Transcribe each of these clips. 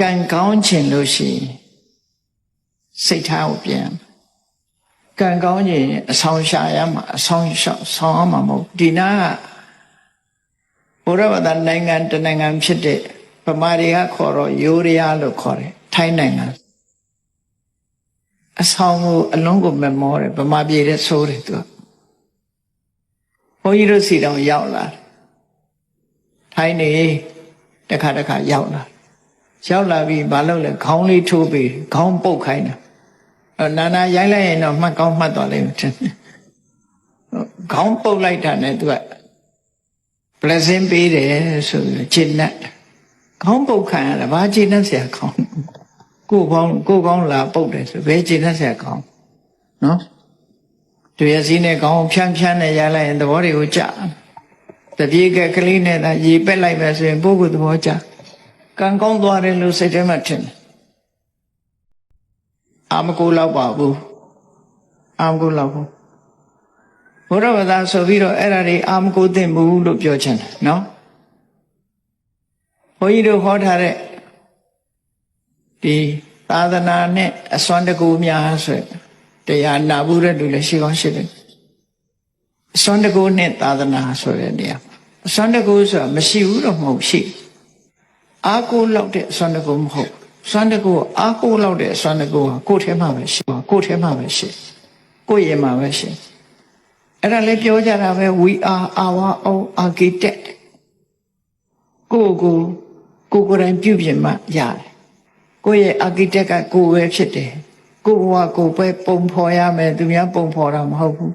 ကံကောင်းခြင်းလို့ရှိရင်စိတ်ထားကိုပြန်ကံကောင်းခြင်းအဆောင်ရှာရမှာအဆောင်ရှောက်ဆောင်ရမှာမဟုတ်ဒီနာကဘုရားဗဒနိုင်ငံတနိုင်ငံဖြစ်တဲ့ဗမာတွေကခေါ်တော့ယိုးရယာလို့ခေါ်တယ်ထိုင်းနိုင်ငံအဆောင်ကိုအလုံးကိုမမောတယ်ဗမာပြည်တဲ့ဆိုးတယ်သူကဘုန်းကြီးတို့စီတောင်ရောက်လာတယ်ထိုင်းနေတခါတခါရောက်လာ ရောက်လာပြီးဘာလုပ်လဲခေါင်းလေးထိုးပြီးခေါင်းပုတ်ခိုင်းတာအဲ့နာနာရိုင်းလိုက်ရင်တော့မှတ်ကောင်းမှတ်သွားလိမ့်မယ်ထင်တယ်ခေါင်းပုတ်လိုက်တာနဲ့သူက blessing ပေးတယ်ဆိုပြီးခြေနဲ့ခေါင်းပုတ်ခံရတာဘာခြေနဲ့ဆရာခေါင်းကိုကောင်းကိုကောင်းလာပုတ်တယ်ဆိုဘယ်ခြေနဲ့ဆရာခေါင်းနော်တွေ့ရစည်းနဲ့ခေါင်းဖြန်းဖြန်းနဲ့ရိုင်းလိုက်ရင်သဘောတွေကိုကြတပြေကက်ကလေးနဲ့သာရေပက်လိုက်မယ်ဆိုရင်ပုဂ္ဂိုလ်သဘောကြ ကံကောင်းသွားတယ်လို့စိတ်ထဲမှာထင်တယ်အာမကိုလောက်ပါဘူးအာမကိုလောက်ဘူးဘုရားဗသာဆိုပြီးတော့အဲ့ဒါတွေအာမကိုသိမ့်ဘူးလို့ပြောချင်တယ်နော်ဘုန်းကြီးတို့ဟောထားတဲ့ဒီသာသနာနဲ့အစွမ်းတကူများဆိုတရားနာဘူးတဲ့လူလည်းရှိကောင်းရှိတယ်အစွမ်းတကူနဲ့သာသနာဆိုတဲ့နေရာအစွမ်းတကူဆိုတာမရှိဘူးတော့မဟုတ်ရှိ အာကိုလောက်တဲ့အစွမ်းတကူမဟုတ်စွမ်းတကူအာကိုလောက်တဲ့အစွမ်းတကူကကိုယ်ထဲမှာပဲရှိပါကိုယ်ထဲမှာပဲရှိကိုယ်ရင်မှာပဲရှိအဲ့ဒါလည်းပြောကြတာပဲ we are our own architect ကိုယ်ကိုကိုယ်ကိုယ်တိုင်ပြုပြင်မှရတယ်ကိုယ့်ရဲ့ architect ကကိုယ်ပဲဖြစ်တယ်ကိုယ်ဘဝကိုယ်ပဲပုံဖော်ရမယ်သူများပုံဖော်တာမဟုတ်ဘူး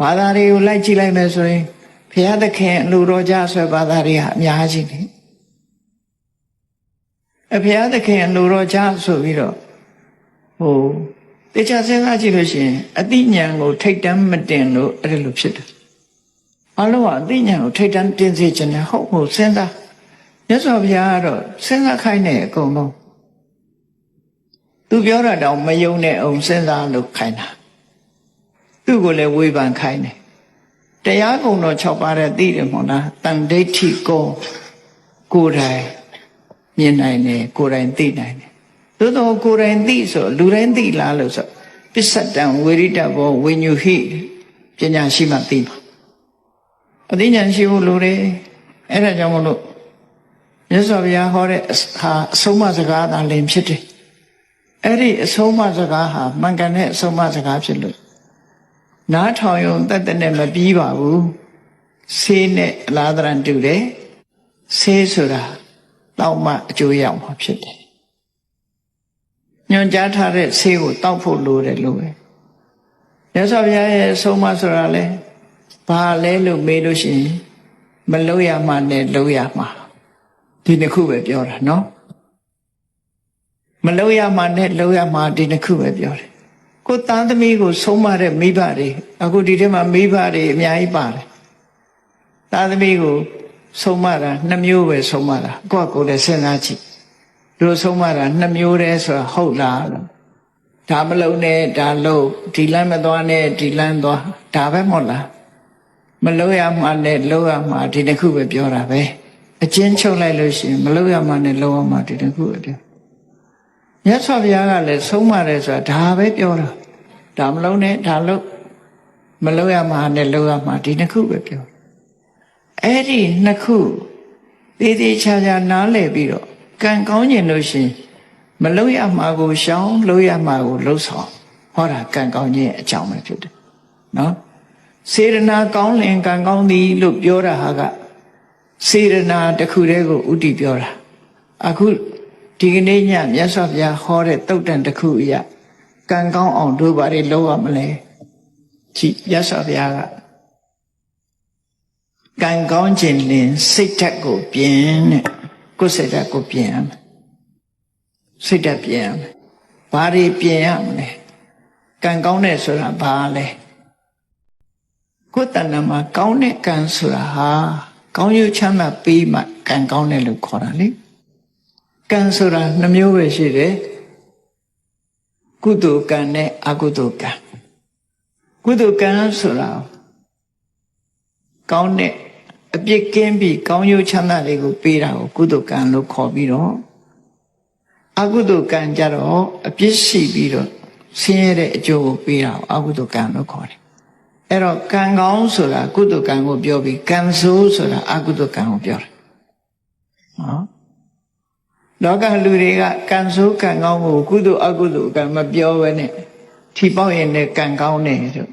ဘာသာတွေကိုလိုက်ကြည့်လိုက်မယ်ဆိုရင်ဘုရားသခင်လူတော်ကြဆွဲဘာသာတွေဟာအများကြီးနေ အဘုရားသခင်လူတော်ကြဆိုပြီးတော့ဟိုတေချာစဉ်းစားကြည့်လို့ရှိရင်အတိညာဏ်ကိုထိတ်တန်းမတင်လို့အဲ့လိုဖြစ်တယ်အလုံးကအတိညာဏ်ကိုထိတ်တန်းတင်စေခြင်းနဲ့ဟုတ်ဟုတ်စဉ်းစားမြတ်စွာဘုရားကတော့စဉ်းစားခိုင်းတယ်အကုန်လုံးသူပြောတာတော့မယုံတဲ့အောင်စဉ်းစားလို့ခိုင်းတာသူ့ကိုလည်းဝေဖန်ခိုင်းတယ်တရားကုံတော်6ပါးတဲ့သိတယ်မို့လားတန်ဒိဋ္ဌိကိုကိုယ်တိုင် မြင်နိုင်တယ်ကိုယ်တိုင်သိနိုင်တယ်သို့တော့ကိုယ်တိုင်သိဆိုလူတိုင်းသိလားလို့ဆိုပစ္စတံဝေရိတဘောဝိညုဟိပညာရှိမှသိမှာအသိဉာဏ်ရှိဖို့လိုတယ်အဲ့ဒါကြောင့်မလို့မြတ်စွာဘုရားဟောတဲ့ဟာအဆုံးအမစကားသာလင်ဖြစ်တယ်အဲ့ဒီအဆုံးအမစကားဟာမှန်ကန်တဲ့အဆုံးအမစကားဖြစ်လို့နားထောင်ရုံတတ်တဲ့နဲ့မပြီးပါဘူးဆေးနဲ့အလားတရံတူတယ်ဆေးဆိုတာ တောက်မှအကျိုးရမှာဖြစ်တယ်ညွန်ကြားထားတဲ့ဆေးကိုတောက်ဖို့လိုတယ်လို့ပဲမြတ်စွာဘုရားရဲ့အဆုံးအမဆိုတာလဲဘာလဲလို့မေးလို့ရှိရင်မလို့ရမှနဲ့လို့ရမှာဒီနှစ်ခုပဲပြောတာနော်မလို့ရမှနဲ့လို့ရမှာဒီနှစ်ခုပဲပြောတယ်ကိုသားသမီးကိုဆုံးမတဲ့မိဘတွေအခုဒီထဲမှာမိဘတွေအများကြီးပါတယ်သားသမီးကို ဆုံးမတာနှစ်မျိုးပဲဆုံးမတာကိုယ့်ကိုယ်လည်းစဉ်းစားကြည့်တို့ဆုံးမတာနှစ်မျိုးတည်းဆိုတာဟုတ်လားလို့ဒါမလုံးနဲ့ဒါလုံးဒီလမ်းမသွားနဲ့ဒီလမ်းသွားဒါပဲမဟုတ်လားမလုံးရမှနဲ့လုံးရမှဒီတစ်ခုပဲပြောတာပဲအချင်းချုပ်လိုက်လို့ရှိရင်မလုံးရမှနဲ့လုံးရမှဒီတစ်ခုပဲပြောမြတ်စွာဘုရားကလည်းဆုံးမတယ်ဆိုတာဒါပဲပြောတာဒါမလုံးနဲ့ဒါလုံးမလုံးရမှနဲ့လုံးရမှဒီနှစ်ခုပဲပြော အဲ့ဒီနှစ်ခုသေးသေးချာချာနားလည်ပြီးတော့ကံကောင်းကျင်လို့ရှိရင်မလုံးရမှာကိုရှောင်းလုံးရမှာကိုလှုပ်ဆောင်ဟောတာကံကောင်းခြင်းအကြောင်းပဲဖြစ်တယ်နော်စေရနာကောင်းလင်ကံကောင်းသည်လို့ပြောတာဟာကစေရနာတစ်ခုတည်းကိုဥတည်ပြောတာအခုဒီကနေ့ညမြတ်စွာဘုရားဟောတဲ့တုတ်တန်တစ်ခုအရာကံကောင်းအောင်တို့ဘာတွေလုပ်ရမလဲကြည်မြတ်စွာဘုရားက ကံကောင်းခြင်းလင်စိတ်ဓာတ်ကိုပြင်တဲ့ကိုယ်စိတ်ဓာတ်ကိုပြင်ရမယ်စိတ်ဓာတ်ပြင်ရမယ်ဘာတွေပြင်ရမလဲကံကောင်းတဲ့ဆိုတာဘာလဲကိုယ်တဏ္ဍမှာကောင်းတဲ့ကံဆိုတာဟာကောင်းကျိုးချမ်းသာပေးမှကံကောင်းတယ်လို့ခေါ်တာလေကံဆိုတာနှမျိုးပဲရှိတယ်ကုသိုလ်ကံနဲ့အကုသိုလ်ကံကုသိုလ်ကံဆိုတာကောင်းတဲ့ အပြစ်ကင်းပြီးကောင်းကျိုးချမ်းသာတွေကိုပေးတာကိုကုသိုလ်ကံလို့ခေါ်ပြီးတော့အကုသိုလ်ကံကြတော့အပြစ်ရှိပြီးတော့ဆင်းရဲတဲ့အကျိုးကိုပေးတာကိုအကုသိုလ်ကံလို့ခေါ်တယ်အဲ့တော့ကံကောင်းဆိုတာကုသိုလ်ကံကိုပြောပြီးကံဆိုးဆိုတာအကုသိုလ်ကံကိုပြောတယ်နော်လောကလူတွေကကံဆိုးကံကောင်းကိုကုသိုလ်အကုသိုလ်ကံမပြောဘဲနဲ့ထီပေါက်ရင်လည်းကံကောင်းတယ်လို့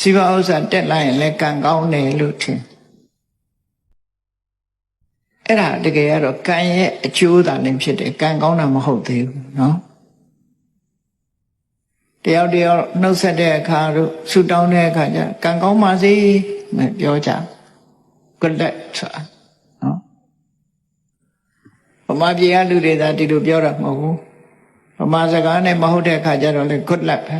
စီပါဥစ္စာတက်လိုက်ရင်လည်းကံကောင်းတယ်လို့ထင် အဲ့ဒါတကယ်ကတော့ကံရဲ့အကျိုးသာလည်းဖြစ်တယ်ကံကောင်းတာမဟုတ်သေးဘူးเนาะတယောက်တယောက်နှုတ်ဆက်တဲ့အခါတို့ဆူတောင်းတဲ့အခါကျကံကောင်းပါစေမပြောကြ good luck ဆိုတာနော်ဗမာပြည်ကလူတွေသာဒီလိုပြောတာမဟုတ်ဘူးဗမာစကားနဲ့မဟုတ်တဲ့အခါကျတော့လေ good luck ပဲ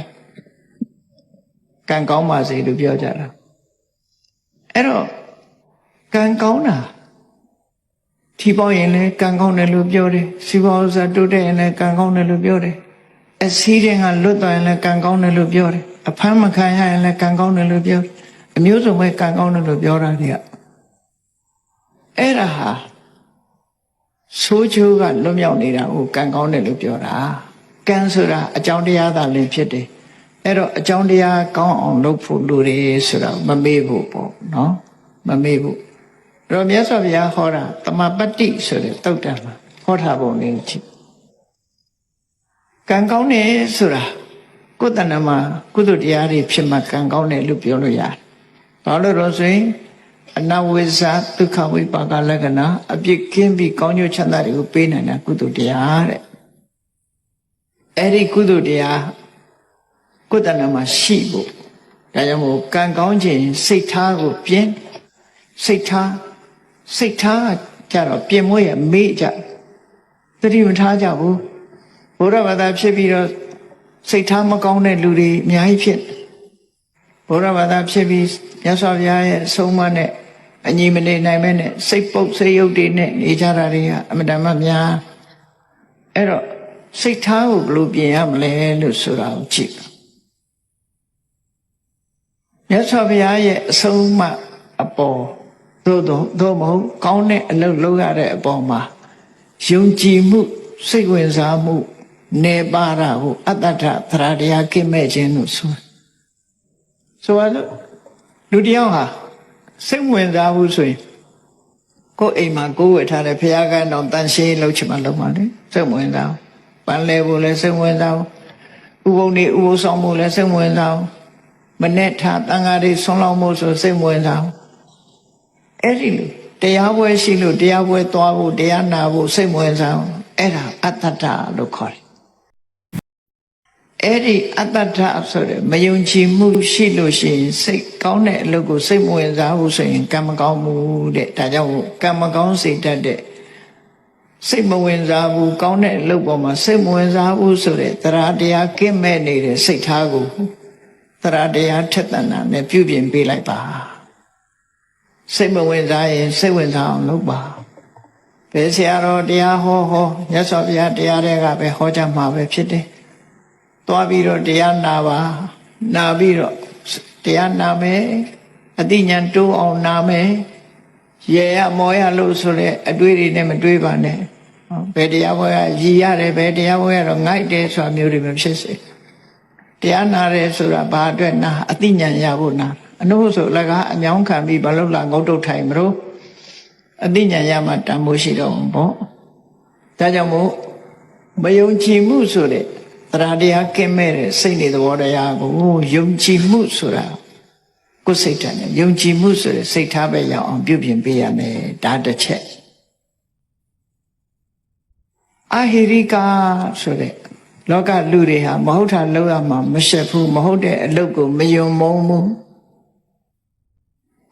ကံကောင်းပါစေလို့ပြောကြတာအဲ့တော့ကံကောင်းတာ ထီပေါက်ရင်လည်းကံကောင်းတယ်လို့ပြောတယ်စီပွားဥစ္စာတိုးတက်ရင်လည်းကံကောင်းတယ်လို့ပြောတယ်အစည်းတဲ့ကလွတ်သွားရင်လည်းကံကောင်းတယ်လို့ပြောတယ်အဖမ်းမခံရရင်လည်းကံကောင်းတယ်လို့ပြောတယ်အမျိုးစုံပဲကံကောင်းတယ်လို့ပြောတာတွေကအဲ့ဒါဟာဆိုးချိုးကလွတ်မြောက်နေတာကိုကံကောင်းတယ်လို့ပြောတာကံဆိုတာအကြောင်းတရားသာလင်းဖြစ်တယ်အဲ့တော့အကြောင်းတရားကောင်းအောင်လုပ်ဖို့လိုတယ်ဆိုတာမမေ့ဖို့ပေါ့နော်မမေ့ဖို့အဲ့ တော့မြတ်စွာဘုရားဟောတာတမပတ္တိဆိုတဲ့တုတ်တံမှာဟောထားပုံလေးကြည့်ကံကောင်းတယ်ဆိုတာကိုယ်တဏ္ဍမှာကုသတရားတွေဖြစ်မှကံကောင်းတယ်လို့ပြောလို့ရတယ်ဘာလို့လို့ဆိုရင်အနဝိဇ္ဇဒုက္ခဝိပါကလက္ခဏာအပြစ်ကင်းပြီးကောင်းကျိုးချမ်းသာတွေကိုပေးနိုင်တာကုသတရားတဲ့အဲ့ဒီကုသတရားကိုယ်တဏ္ဍမှာရှိဖို့ဒါကြောင့်မို့ကံကောင်းခြင်းစိတ်ထားကိုပြင်းစိတ်ထား စိတ်ထားကြတော့ပြင်မွေးရမေ့ကြသတိမထားကြဘူးဘုရားဘာသာဖြစ်ပြီးတော့စိတ်ထားမကောင်းတဲ့လူတွေအများကြီးဖြစ်ဘုရားဘာသာဖြစ်ပြီးမြတ်စွာဘုရားရဲ့အဆုံးအမနဲ့အညီမနေနိုင်မဲနဲ့စိတ်ပုတ်စိတ်ယုတ်တွေနဲ့နေကြတာတွေကအမတန်မှများအဲ့တော့စိတ်ထားကိုဘယ်လိုပြင်ရမလဲလို့ဆိုတာကိုကြည့်မြတ်စွာဘုရားရဲ့အဆုံးအမအပေါ် သို့တော့သို့မဟုတ်ကောင်းတဲ့အလုပ်လုပ်ရတဲ့အပေါ်မှာယုံကြည်မှုစိတ်ဝင်စားမှုနေပါတာကိုအတ္တထသရတရားကိမဲ့ခြင်းလို့ဆိုဆိုရလို့လူတယောက်ဟာစိတ်ဝင်စားဘူးဆိုရင်ကိုယ်အိမ်မှာကိုယ်ဝယ်ထားတဲ့ဖခင်ကတော့တန်ရှင်းလုပ်ချင်မှလုပ်ပါလေစိတ်ဝင်စားပန်းလဲဖို့လည်းစိတ်ဝင်စားဥပုံနေဥပုဆောင်ဖို့လည်းစိတ်ဝင်စားမနဲ့ထားတန်ဃာတွေဆွမ်းလောင်းဖို့ဆိုစိတ်ဝင်စား အဲ့ဒီလိုတရားပွဲရှိလို့တရားပွဲသွားဖို့တရားနာဖို့စိတ်ဝင်စားအဲ့ဒါအတ္တတလို့ခေါ်တယ်အဲ့ဒီအတ္တတဆိုတဲ့မယုံကြည်မှုရှိလို့ရှိရင်စိတ်ကောင်းတဲ့အလုပ်ကိုစိတ်မဝင်စားဘူးဆိုရင်ကံမကောင်းဘူးတဲ့ဒါကြောင့်ကံမကောင်းစေတတ်တဲ့စိတ်မဝင်စားဘူးကောင်းတဲ့အလုပ်ပေါ်မှာစိတ်မဝင်စားဘူးဆိုတဲ့တရားတရားကင်းမဲ့နေတဲ့စိတ်ထားကိုတရားတရားထက်သန်တာနဲ့ပြုပြင်ပေးလိုက်ပါ စိတ်မဝင်စားရင်စိတ်ဝင်စားအောင်လုပ်ပါဘယ်ဆရာတော်တရားဟောဟောမြတ်စွာဘုရားတရားတွေကပဲဟောကြမှာပဲဖြစ်တယ်သွားပြီးတော့တရားနာပါနာပြီးတော့တရားနာမယ်အတိညာတိုးအောင်နာမယ်ရေရမောရလို့ဆိုတဲ့အတွေးတွေနဲ့မတွေးပါနဲ့ဘယ်တရားပွဲကရည်ရတယ်ဘယ်တရားပွဲကတော့ငိုက်တယ်ဆိုတာမျိုးတွေမဖြစ်စေတရားနာတယ်ဆိုတာဘာအတွက်နာအတိညာရဖို့နာ အနုဆိုလကအမြောင်းခံပြီးဘာလို့လာငုတ်တုတ်ထိုင်မလို့အတိညာရမှတန်ဖိုးရှိတော့ဘောဒါကြောင့်မို့မယုံကြည်မှုဆိုတဲ့တရားတရားကင်းမဲ့တဲ့စိတ်နေသဘောတရားကိုယုံကြည်မှုဆိုတာကိုယ်စိတ်ဓာတ်နဲ့ယုံကြည်မှုဆိုတဲ့စိတ်ထားပဲရောက်အောင်ပြုပြင်ပေးရမယ်ဒါတစ်ချက်အဟိရိကာဆိုတဲ့လောကလူတွေဟာမဟုတ်တာလောက်ရမှာမရှက်ဘူးမဟုတ်တဲ့အလုပ်ကိုမယုံမုန်းဘူး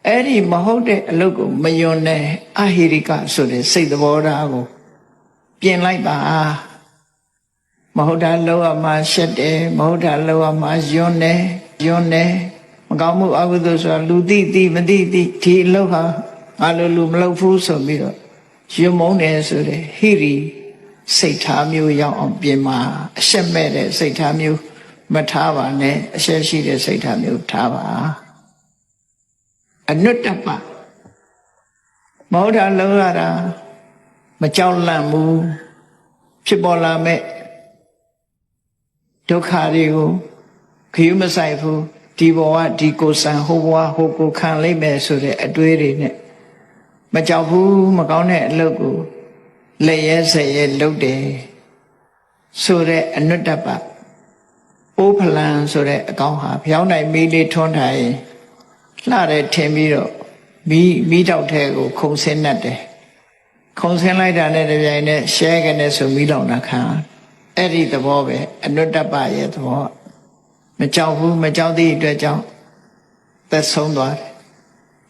အဲ့ဒီမဟုတ်တဲ့အလုပ်ကိုမယုံတဲ့အဟိရိကဆိုတဲ့စိတ်သဘောထားကိုပြင်လိုက်ပါမဟုတ်တာလောက်ရမှာရှက်တယ်မဟုတ်တာလောက်ရမှာယွန်းတယ်ယွန်းတယ်မကောင်းမှုအကုသိုလ်ဆိုတာလူသိသိမသိသိဒီအလုပ်ဟာငါလိုလူမလုပ်ဘူးဆိုပြီးတော့ယွန်းမုန်းတယ်ဆိုတဲ့ဟိရိစိတ်ထားမျိုးရောက်အောင်ပြင်မှာအရှက်မဲ့တဲ့စိတ်ထားမျိုးမထားပါနဲ့အရှက်ရှိတဲ့စိတ်ထားမျိုးထားပါ အနုတ္တပမဟုတ်တာလုံးရတာမကြောက်လန့်ဘူးဖြစ်ပေါ်လာမဲ့ဒုက္ခတွေကိုခယူးမဆိုင်ဘူးဒီဘဝဒီကိုယ်ဆံဟိုဘဝဟိုကိုခံလိုက်မယ်ဆိုတဲ့အတွေးတွေနဲ့မကြောက်ဘူးမကောင်းတဲ့အလုပ်ကိုလက်ရဲဆဲရဲလုပ်တယ်ဆိုတဲ့အနုတ္တပအိုးဖလန်ဆိုတဲ့အကောင်ဟာဖျောင်းနိုင်မီးလေးထွန်းထိုင် လှတယ်ထင်ပြီးတော့မီးမီးတောက်ထဲကိုခုံဆင်းတတ်တယ်ခုံဆင်းလိုက်တာနဲ့တပြိုင်နက်ရှဲကနေဆိုမီးလောင်တာခံအဲ့ဒီသဘောပဲအနုတ္တပရဲ့သဘောမကြောက်ဘူးမကြောက်သည့်အတွက်ကြောင့်သက်ဆုံးသွားတယ်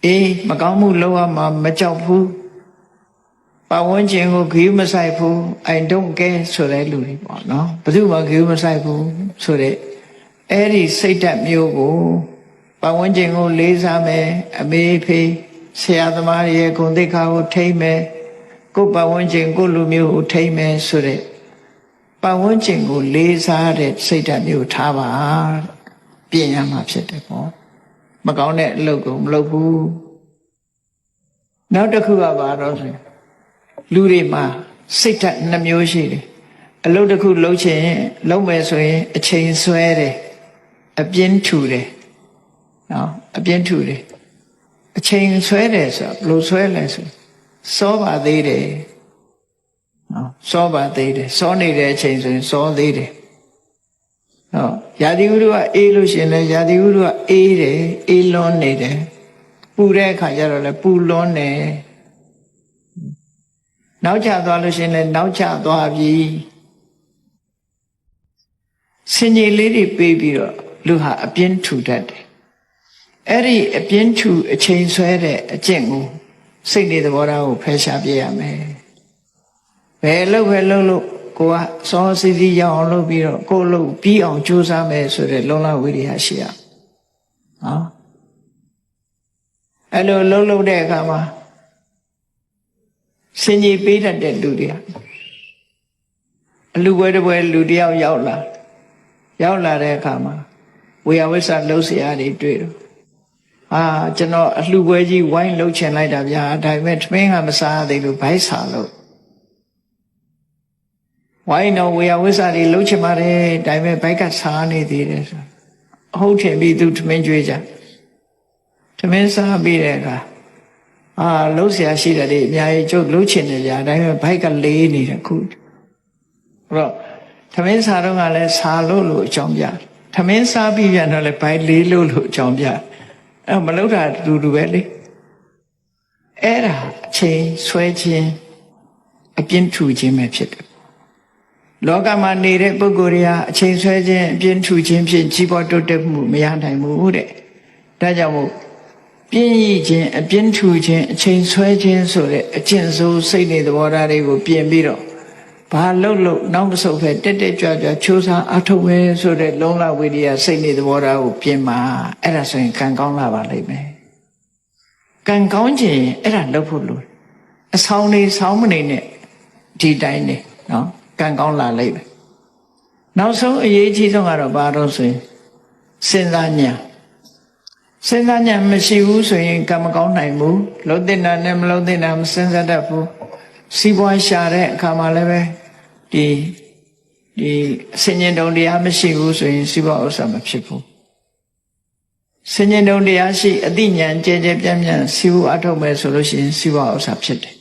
အေးမကောင်းမှုလုပ်ရမှာမကြောက်ဘူးပတ်ဝန်းကျင်ကိုဂရုမစိုက်ဘူး I don't care ဆိုတဲ့လူတွေပေါ့နော်ဘယ်သူမှဂရုမစိုက်ဘူးဆိုတဲ့အဲ့ဒီစိတ်ဓာတ်မျိုးကို ပတ်ဝန်းကျင်ကိုလေးစားမယ်အမေဖေးဆရာသမားရဲ့ဂုဏ်သိက္ခာကိုထိမ့်မယ်ကိုယ်ပတ်ဝန်းကျင်ကိုယ်လူမျိုးကိုထိမ့်မယ်ဆိုတဲ့ပတ်ဝန်းကျင်ကိုလေးစားတဲ့စိတ်ဓာတ်မျိုးထားပါပြင်ရမှာဖြစ်တယ်ပေါ့မကောင်းတဲ့အလုပ်ကိုမလုပ်ဘူးနောက်တစ်ခုကဘာတော့ဆိုရင်လူတွေမှာစိတ်ဓာတ်နှမျိုးရှိတယ်အလုပ်တစ်ခုလုပ်ချင်လုပ်မယ်ဆိုရင်အချိန်ဆွဲတယ်အပြင်းထူတယ် နော်အပြင်းထူတယ်အချိန်ဆွဲတယ်ဆိုတော့ဘယ်လိုဆွဲလဲဆိုစောပါသေးတယ်နော်စောပါသေးတယ်စောနေတဲ့အချိန်ဆိုရင်စောသေးတယ်နော်ယာတိဥရုကအေးလို့ရှိရင်လည်းယာတိဥရုကအေးတယ်အေးလွန်းနေတယ်ပူတဲ့အခါကျတော့လည်းပူလွန်းတယ်နောက်ကျသွားလို့ရှိရင်လည်းနောက်ကျသွားပြီစင်ကြီးလေးတွေပေးပြီးတော့လူဟာအပြင်းထူတတ်တယ် အဲ့ဒီအပြင်းထူအချိန်ဆွဲတဲ့အကျင့်ကိုစိတ်နေသဘောထားကိုဖယ်ရှားပြရမယ်ဘယ်လောက်ပဲလုပ်လို့ကိုကစောစီစီရအောင်လုပ်ပြီးတော့ကိုလုပ်ပြီးအောင်ကြိုးစားမယ်ဆိုတဲ့လုံလဝိရိယရှိရနော်အဲ့လိုလုံးလုံးတဲ့အခါမှာစင်ကြီးပေးတတ်တဲ့လူတွေအလူပွဲတပွဲလူတယောက်ရောက်လာရောက်လာတဲ့အခါမှာဝေယဝိဆလှုပ်ရှားတွေတွေ့တော့ အာကျွန်တော်အလှပွဲကြီးဝိုင်းလှုပ်ချင်လိုက်တာဗျာဒါပေမဲ့ထမင်းကမစားသေးလို့ဘိုက်စာလို့ဝိုင်းတော်ဝေယဝိစာတွေလှုပ်ချင်ပါတယ်ဒါပေမဲ့ဘိုက်ကစားနေသေးတယ်ဆိုဟုတ်တယ်ပြီသူထမင်းကြွေးကြထမင်းစားပြီးတဲ့အခါအာလှုပ်ရှားရှိတယ်လေအများကြီးကျုပ်လှုပ်ချင်တယ်ဗျာဒါပေမဲ့ဘိုက်ကလေးနေတယ်ခုအဲ့တော့ထမင်းစားတော့ကလည်းစားလို့လို့အကြောင်းပြထမင်းစားပြီးပြန်တော့လည်းဘိုက်လေးလို့လို့အကြောင်းပြတယ် အဲ့မလှုပ်တာတူတူပဲလေအဲ့ဒါအချိန်ဆွဲခြင်းအပြင်းထူခြင်းပဲဖြစ်တယ်လောကမှာနေတဲ့ပုဂ္ဂိုလ်တွေဟာအချိန်ဆွဲခြင်းအပြင်းထူခြင်းဖြင့်ကြီးပွားတိုးတက်မှုမရနိုင်ဘူးတဲ့ဒါကြောင့်မို့ပြင်းရည်ခြင်းအပြင်းထူခြင်းအချိန်ဆွဲခြင်းဆိုတဲ့အကျင့်ဆိုးစိတ်နေသဘောထားတွေကိုပြင်ပြီးတော့ ဘာလှုပ်လို့နောက်မဆုတ်ဖဲတက်တက်ကြွကြွချိုးစားအထုတ်ပဲဆိုတဲ့လုံလဝိရိယစိတ်နေသဘောထားကိုပြင်မှာအဲ့ဒါဆိုရင်ကံကောင်းလာပါလိမ့်မယ်ကံကောင်းခြင်းအဲ့ဒါလှုပ်ဖို့လိုအဆောင်နေဆောင်းမနေနဲ့ဒီတိုင်းနေနော်ကံကောင်းလာလိမ့်မယ်နောက်ဆုံးအရေးကြီးဆုံးကတော့ဘာလို့ဆိုရင်စဉ်းစားဉာဏ်စဉ်းစားဉာဏ်မရှိဘူးဆိုရင်ကံမကောင်းနိုင်ဘူးလုံးတင်တာနဲ့မလုံးတင်တာမစဉ်းစားတတ်ဘူး စီးပွားရှာတဲ့အခါမှာလည်းပဲဒီဒီဆင်ញင်တုံတရားမရှိဘူးဆိုရင်စီးပွားဥစ္စာမဖြစ်ဘူးဆင်ញင်တုံတရားရှိအတိညာဉ်ကြဲကြဲပြန့်ပြန့်စီးပွားအထုတ်မယ်ဆိုလို့ရှိရင်စီးပွားဥစ္စာဖြစ်တယ်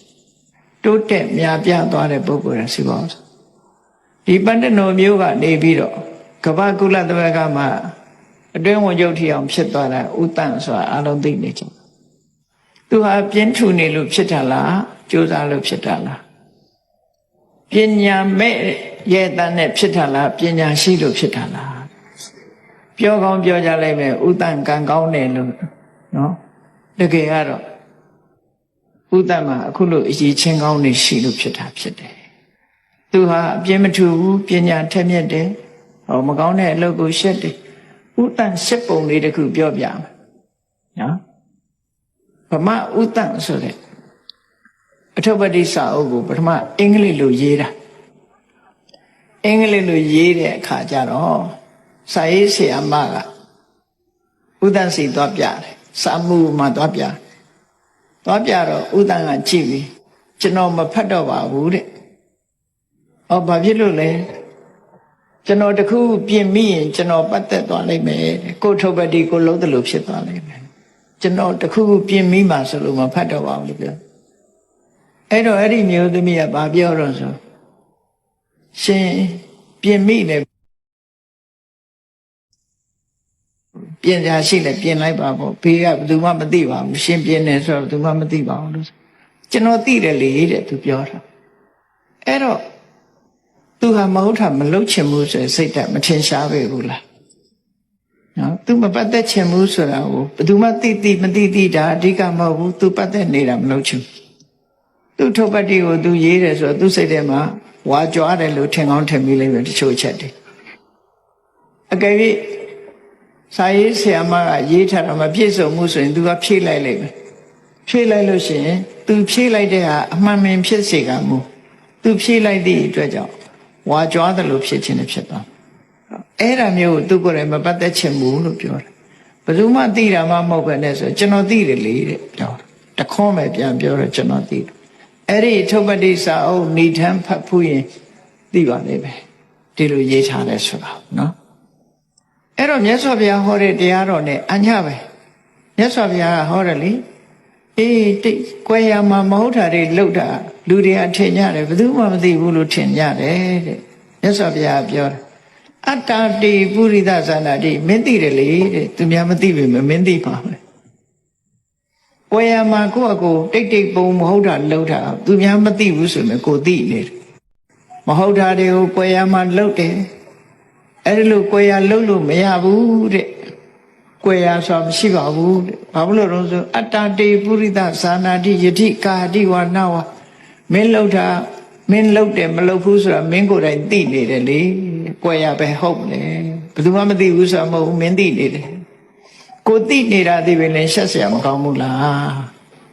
တိုးတက်များပြားသွားတဲ့ပုဂ္ဂိုလ်ကစီးပွားဥစ္စာဒီပန္တနောမျိုးကနေပြီးတော့ကပ္ပကုလသမဂ္ဂမှာအတွင်းဝင်ချုပ်ထီအောင်ဖြစ်သွားတာဥတ္တန်ဆိုတာအလုံးသိနေကြသူဟာပြင်းထူနေလို့ဖြစ်တာလား ကြိုးစားလို့ဖြစ်တာလားပညာမဲ့ရဲ့တန်းနဲ့ဖြစ်တာလားပညာရှိလို့ဖြစ်တာလားပြောကောင်းပြောကြလိုက်မယ်ဥတ္တန်ကံကောင်းတယ်လို့နော်တကယ်ကတော့ဥတ္တန်မှာအခုလိုအရေးချင်းကောင်းနေရှိလို့ဖြစ်တာဖြစ်တယ်သူဟာအပြင်းမထူဘူးပညာထက်မြက်တယ်ဟောမကောင်းတဲ့အလုပ်ကိုရှက်တယ်ဥတ္တန်ရှစ်ပုံလေးတခုပြောပြမယ်နော်ဗမာဥတ္တန်ဆိုတဲ့ အထုပ္ပတိစာအုပ်ကိုပထမအင်္ဂလိပ်လိုရေးတာအင်္ဂလိပ်လိုရေးတဲ့အခါကျတော့စာရေးဆရာမကဥဒ္ဒန်စီသွားပြတယ်စာမှုမှာသွားပြသွားပြတော့ဥဒ္ဒန်ကကြည့်ပြီးကျွန်တော်မဖတ်တော့ပါဘူးတဲ့။အော်ဘာဖြစ်လို့လဲ။ကျွန်တော်တခုပြင်မိရင်ကျွန်တော်ပတ်သက်သွားလိမ့်မယ်တဲ့။ကိုယ်ထုတ်ပတ်ဒီကိုလုံးတယ်လို့ဖြစ်သွားလိမ့်မယ်။ကျွန်တော်တခုခုပြင်မိမှဆိုလို့မဖတ်တော့ပါဘူးလို့ပြော။ အဲ့တော့အဲ့ဒီမျိုးသမီးကဘာပြောတော့ဆိုရှင်ပြင်မိတယ်ပြင်ကြရှိလဲပြင်လိုက်ပါပေါ့ဘေးကဘယ်သူမှမသိပါဘူးရှင်ပြင်တယ်ဆိုတော့ဘယ်သူမှမသိပါဘူးလို့ကျွန်တော်သိတယ်လေတဲ့သူပြောတာအဲ့တော့သူဟာမဟုတ်တာမလုပ်ချင်ဘူးဆိုရင်စိတ်ဓာတ်မထင်ရှားပဲဘူးလားနော်သူမပတ်သက်ချင်ဘူးဆိုတာကိုဘယ်သူမှသိသိမသိသိတာအဓိကမဟုတ်ဘူးသူပတ်သက်နေတာမလုပ်ချင်ဘူး သူထုတ်ပတ်တိကိုသူရေးတယ်ဆိုတော့သူစိတ်ထဲမှာဝါကြွားတယ်လို့ထင်ကောင်းထင်မိလိမ့်မယ်တချို့ချက်တွေအကယ်၍စာရေးဆရာမကရေးထားတာမပြည့်စုံမှုဆိုရင်သူကဖြည့်လိုက်လိမ့်မယ်ဖြည့်လိုက်လို့ရှိရင်သူဖြည့်လိုက်တဲ့ဟာအမှန်ပင်ဖြစ်စေကမူသူဖြည့်လိုက်သည့်အတွက်ကြောင့်ဝါကြွားတယ်လို့ဖြစ်ခြင်းနဲ့ဖြစ်သွားအဲ့ဒါမျိုးကိုသူကိုယ်တိုင်မပတ်သက်ချင်ဘူးလို့ပြောတယ်ဘယ်သူမှသိတာမှမဟုတ်ပဲနဲ့ဆိုကျွန်တော်သိတယ်လေတဲ့ပြောတာတခွန်းပဲပြန်ပြောတော့ကျွန်တော်သိတယ် အဲ့ဒီထုတ်ပတိစာအုပ်ဏိဌံဖတ်ဖူးရင်သိပါလိမ့်မယ်ဒီလိုရေးထားတယ်ဆိုတာနော်အဲ့တော့မြတ်စွာဘုရားဟောတဲ့တရားတော်နဲ့အညပဲမြတ်စွာဘုရားကဟောတယ်လေအေးတိတ်ကွယ်ရမှာမဟုတ်တာတွေလောက်တာလူတွေအထင်ကြတယ်ဘယ်သူမှမသိဘူးလို့ထင်ကြတယ်တဲ့မြတ်စွာဘုရားပြောတယ်အတ္တတိပုရိသဇာနာတိမင်းသိတယ်လေတဲ့သူများမသိပေမဲ့မင်းသိပါမယ် ကွယ်ရမှာကိုယ့်အကိုတိတ်တိတ်ပုံမဟုတ်တာလောက်တာသူများမသိဘူးဆိုရင်ကိုသိနေတယ်မဟုတ်တာတွေကိုကွယ်ရမှာလောက်တယ်အဲ့ဒီလိုကိုယ်ရလှုပ်လို့မရဘူးတဲ့ကိုယ်ရဆိုမရှိပါဘူးတဲ့ဘာလို့လဲဆိုအတ္တတေပုရိသဇာနာတိယတိကာတိဝနာဝမင်းလှုပ်တာမင်းလှုပ်တယ်မလှုပ်ဘူးဆိုတာမင်းကိုယ်တိုင်သိနေတယ်လေကိုယ်ရပဲဟုတ်လေဘယ်သူမှမသိဘူးဆိုတာမဟုတ်ဘူးမင်းသိနေတယ် ကိုသိနေတာသိပဲလေရှက်เสียမကောင်းဘူးလား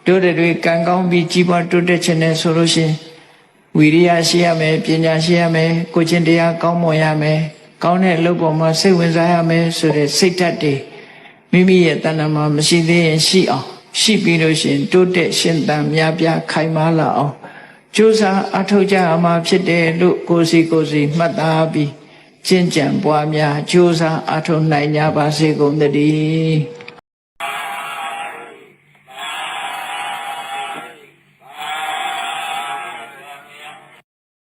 တို့တွေကံကောင်းပြီးကြီးပွားတိုးတက်ခြင်းနဲ့ဆိုလို့ရှိရင်ဝီရိယရှိရမယ်ပညာရှိရမယ်ကိုချင်းတရားကောင်းမွန်ရမယ်ကောင်းတဲ့အလုပ်ပေါ်မှာစိတ်ဝင်စားရမယ်ဆိုတဲ့စိတ်ဓာတ်တွေမိမိရဲ့တဏ္ဍာမှာမရှိသေးရင်ရှိအောင်ရှိပြီးလို့ရှိရင်တိုးတက်ရှင်သန်များပြားခိုင်မာလာအောင်ကြိုးစားအထောက်ကြအမှာဖြစ်တယ်လို့ကိုယ်စီကိုယ်စီမှတ်သားပြီး ကျင့်ကြံပွားများကြိုးစားအထောက်နိုင်ကြပါစေကုန်သတည်း